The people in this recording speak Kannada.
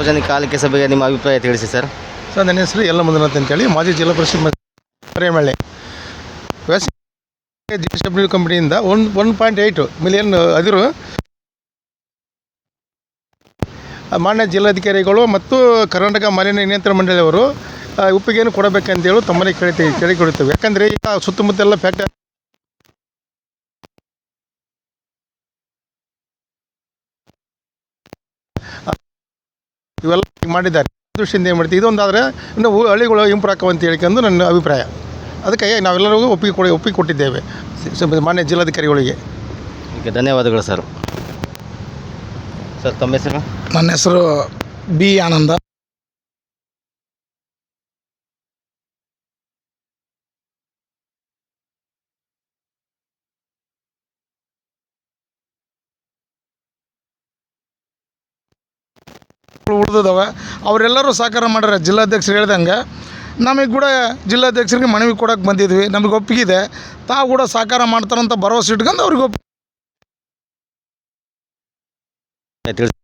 ಸಾರ್ವಜನಿಕ ಆಲಿಕೆ ಸಭೆಗೆ ನಿಮ್ಮ ಅಭಿಪ್ರಾಯ ತಿಳಿಸಿ ಸರ್. ಸರ್, ನನ್ನ ಹೆಸರು ಎಲ್ಲ ಮಂಜುನಾಥ್ ಅಂತೇಳಿ. ಮಾಜಿ ಜಿಲ್ಲಾ ಪರಿಷತ್ Maremalli Vyasa G S W ಕಂಪ್ನಿಯಿಂದ one one point eight million ಅದಿರು ಮಾನ್ಯ ಜಿಲ್ಲಾಧಿಕಾರಿಗಳು ಮತ್ತು ಕರ್ನಾಟಕ ಮಾಲಿನ್ಯ ನಿಯಂತ್ರಣ ಮಂಡಳಿಯವರು ಉಪ್ಪಿಗೆಯನ್ನು ಕೊಡಬೇಕಂತೇಳು ತಮ್ಮಲ್ಲಿ ಕೇಳ್ತೀವಿ ಕೇಳಿಕೊಳ್ತೇವೆ ಯಾಕಂದರೆ ಈಗ ಸುತ್ತಮುತ್ತೆಲ್ಲ ಫ್ಯಾಕ್ಟರಿ ಇವೆಲ್ಲ ಮಾಡಿದ್ದಾರೆ. ದೃಷ್ಟಿಯಿಂದ ಏನು ಮಾಡ್ತೀವಿ? ಇದೊಂದಾದರೆ ಇನ್ನು ಹಳ್ಳಿಗಳು ಇಂಪ್ರೂವ್ ಅಂತ ಹೇಳ್ಕೊಂಡು ನನ್ನ ಅಭಿಪ್ರಾಯ. ಅದಕ್ಕೆ ನಾವೆಲ್ಲರಿಗೂ ಒಪ್ಪಿಗೆ ಕೊಡಿ ಒಪ್ಪಿಗೆ ಕೊಟ್ಟಿದ್ದೇವೆ. ಮಾನ್ಯ ಜಿಲ್ಲಾಧಿಕಾರಿಗಳಿಗೆ. ಓಕೆ ಧನ್ಯವಾದಗಳು ಸರ್. ಸರ್ ತಮ್ಮ ಹೆಸರು? ನನ್ನ ಹೆಸರು ಬಿ ಆನಂದ. ಉಳಿದವ ಅವರೆಲ್ಲರೂ ಸಹಕಾರ ಮಾಡ್ಯಾರ ಜಿಲ್ಲಾಧ್ಯಕ್ಷರು ಹೇಳ್ದಂಗೆ, ನಮಗೆ ಕೂಡ ಜಿಲ್ಲಾಧ್ಯಕ್ಷರಿಗೆ ಮನವಿ ಕೊಡೋಕೆ ಬಂದಿದ್ವಿ, ನಮಗೆ ಒಪ್ಪಿಗಿದೆ ತಾವು ಕೂಡ ಸಹಕಾರ ಮಾಡ್ತಾರಂತ ಭರವಸೆ ಇಟ್ಕೊಂಡು ಅವ್ರಿಗೆ ತಿಳಿಸಿ